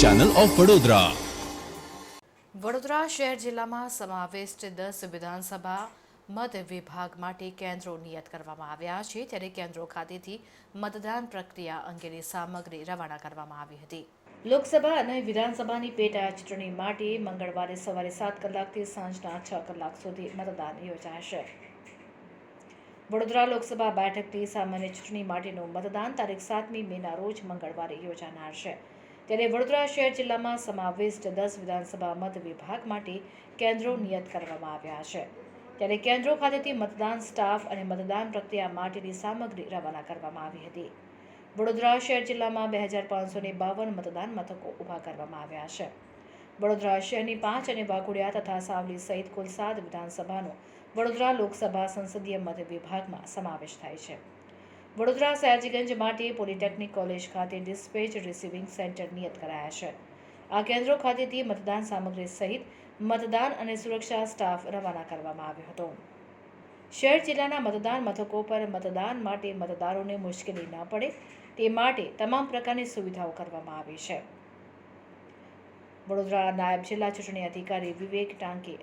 Channel of Vadodara Vadodara શહેર જિલ્લામાં સમાવિષ્ટ દસ વિધાનસભા મત વિભાગ માટે કેન્દ્રો નિયત કરવામાં આવ્યા છે. ત્યારે કેન્દ્રો ખાતેથી મતદાન પ્રક્રિયા અંગેની સામગ્રી રવાના કરવામાં આવી હતી. લોકસભા અને વિધાનસભાની પેટા ચૂંટણી માટે મંગળવારે સવારે સાત કલાકથી સાંજના છ કલાક સુધી મતદાન યોજાશે. વડોદરા લોકસભા બેઠકની સામાન્ય ચૂંટણી માટેનું મતદાન તારીખ સાતમી મેના રોજ મંગળવારે યોજાનાર છે. ત્યારે વડોદરા શહેર જિલ્લામાં સમાવિષ્ટ દસ વિધાનસભા મત વિભાગ માટે કેન્દ્રો નિયત કરવામાં આવ્યા છે. ત્યારે કેન્દ્રો ખાતેથી મતદાન સ્ટાફ અને મતદાન પ્રક્રિયા માટેની સામગ્રી રવાના કરવામાં આવી હતી. વડોદરા શહેર જિલ્લામાં બે હજાર પાંચસો ને બાવન મતદાન મથકો ઊભા કરવામાં આવ્યા છે. વડોદરા શહેરની પાંચ અને વાઘોડિયા તથા સાવલી સહિત કુલ સાત વિધાનસભાનો વડોદરા લોકસભા સંસદીય મત વિભાગમાં સમાવેશ થાય છે. વડોદરા સયાજીગંજ માટે પોલિટેકનિક કોલેજ ખાતે ડિસ્પેચ રિસીવિંગ સેન્ટર નિયત કરાયા છે. આ કેન્દ્રો ખાતેથી મતદાન સામગ્રી સહિત મતદાન અને સુરક્ષા સ્ટાફ રવાના કરવામાં આવ્યો હતો. શહેર જિલ્લાના મતદાન મથકો પર મતદાન માટે મતદારોને મુશ્કેલી ન પડે તે માટે તમામ પ્રકારની સુવિધાઓ કરવામાં આવી છે. વડોદરા નાયબ જિલ્લા ચૂંટણી અધિકારી વિવેક ટાંકે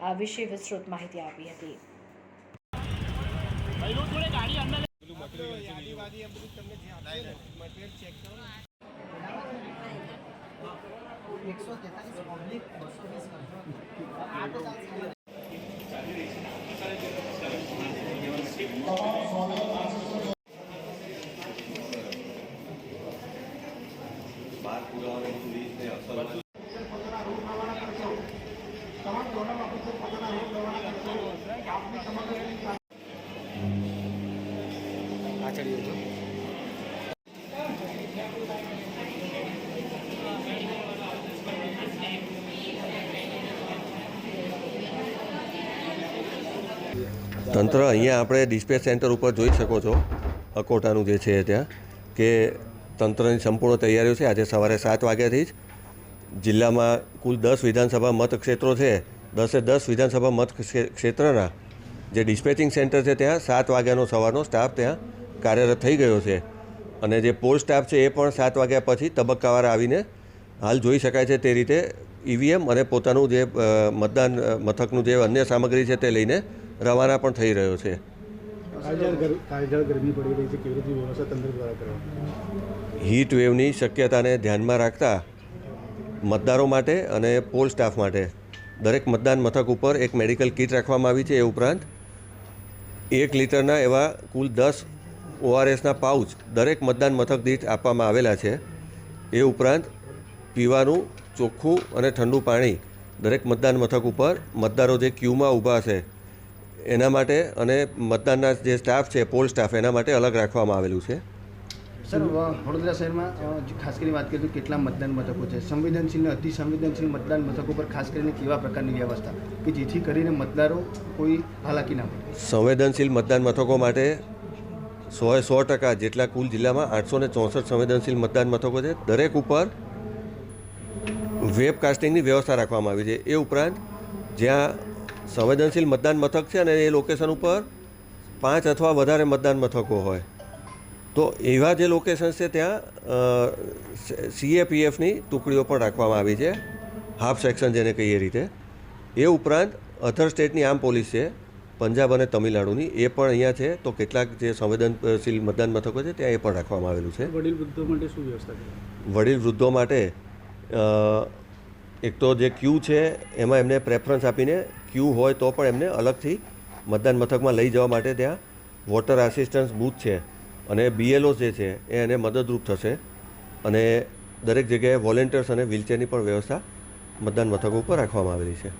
આ વિશે વિસ્તૃત માહિતી આપી હતી એકસો તેતાલીસ પબ્લિક બસો વીસ આ તો ચાલશે તંત્ર અહીંયા આપણે ડિસ્પેચ સેન્ટર ઉપર જોઈ શકો છો, અકોટાનું જે છે ત્યાં, કે તંત્રની સંપૂર્ણ તૈયારીઓ છે. આજે સવારે સાત વાગ્યાથી જ જિલ્લામાં કુલ દસ વિધાનસભા મતક્ષેત્રો છે. દસે દસ વિધાનસભા મત ક્ષે- ક્ષેત્રના જે ડિસ્પેચિંગ સેન્ટર છે ત્યાં સાત વાગ્યાનો સવારનો સ્ટાફ ત્યાં કાર્યરત થઈ ગયો છે. અને જે પોલ સ્ટાફ છે એ પણ સાત વાગ્યા પછી તબક્કાવાર આવીને હાલ જોઈ શકાય છે તે રીતે ઈવીએમ અને પોતાનું જે મતદાન મથકનું જે અન્ય સામગ્રી છે તે લઈને રવાના પણ થઈ રહ્યો છે. હીટ વેવની શક્યતાને ધ્યાનમાં રાખતા મતદારો માટે અને પોલ સ્ટાફ માટે દરેક મતદાન મથક ઉપર એક મેડિકલ કિટ રાખવામાં આવી છે. એ ઉપરાંત એક લીટરના એવા કુલ દસ ઓઆરએસના પાઉચ દરેક મતદાન મથક દીઠ આપવામાં આવેલા છે. એ ઉપરાંત પીવાનું ચોખ્ખું અને ઠંડુ પાણી દરેક મતદાન મથક ઉપર મતદારો જે ક્યુમાં ઊભા છે એના માટે અને મતદાનના જે સ્ટાફ છે પોલ સ્ટાફ એના માટે અલગ રાખવામાં આવેલું છે. સર વડોદરા શહેરમાં ખાસ કરીને વાત કરીએ તો કેટલા મતદાન મથકો છે? સંવેદનશીલ અને અતિ સંવેદનશીલ મતદાન મથકો પર ખાસ કરીને કેવા પ્રકારની વ્યવસ્થા? કે જેથી કરીને મતદારો કોઈ હાલાકી ના પડે? સંવેદનશીલ મતદાન મથકો માટે સોએ સો ટકા જેટલા કુલ જિલ્લામાં આઠસો ને ચોસઠ સંવેદનશીલ મતદાન મથકો છે. દરેક ઉપર વેબકાસ્ટિંગની વ્યવસ્થા રાખવામાં આવી છે. એ ઉપરાંત જ્યાં સંવેદનશીલ મતદાન મથક છે અને એ લોકેશન ઉપર પાંચ અથવા વધારે મતદાન મથકો હોય. તો એવા જે લોકેશન્સ છે ત્યાં સીએપીએફની ટુકડીઓ પણ રાખવામાં આવી છે. હાફ સેક્શન જેને કહીએ રીતે. એ ઉપરાંત અધર સ્ટેટની આમ પોલીસ છે. પંજાબ અને તમિલનાડુની એ પણ અહીંયા છે. તો કેટલાક જે સંવેદનશીલ મતદાન મથકો છે ત્યાં એ પણ રાખવામાં આવેલું છે. વડીલ વૃદ્ધો માટે શું વ્યવસ્થા વડીલ વૃદ્ધો માટે એક તો જે ક્યુ છે એમાં એમને પ્રેફરન્સ આપીને ક્યુ હોય તો પણ એમને અલગથી મતદાન મથકમાં લઈ જવા માટે ત્યાં વોટર આસિસ્ટન્સ બૂથ છે અને બીએલઓ જે છે એ એને મદદરૂપ થશે. અને દરેક જગ્યાએ વોલેન્ટિયર્સ અને વ્હીલચેરની પણ વ્યવસ્થા મતદાન મથકો ઉપર રાખવામાં આવેલી છે.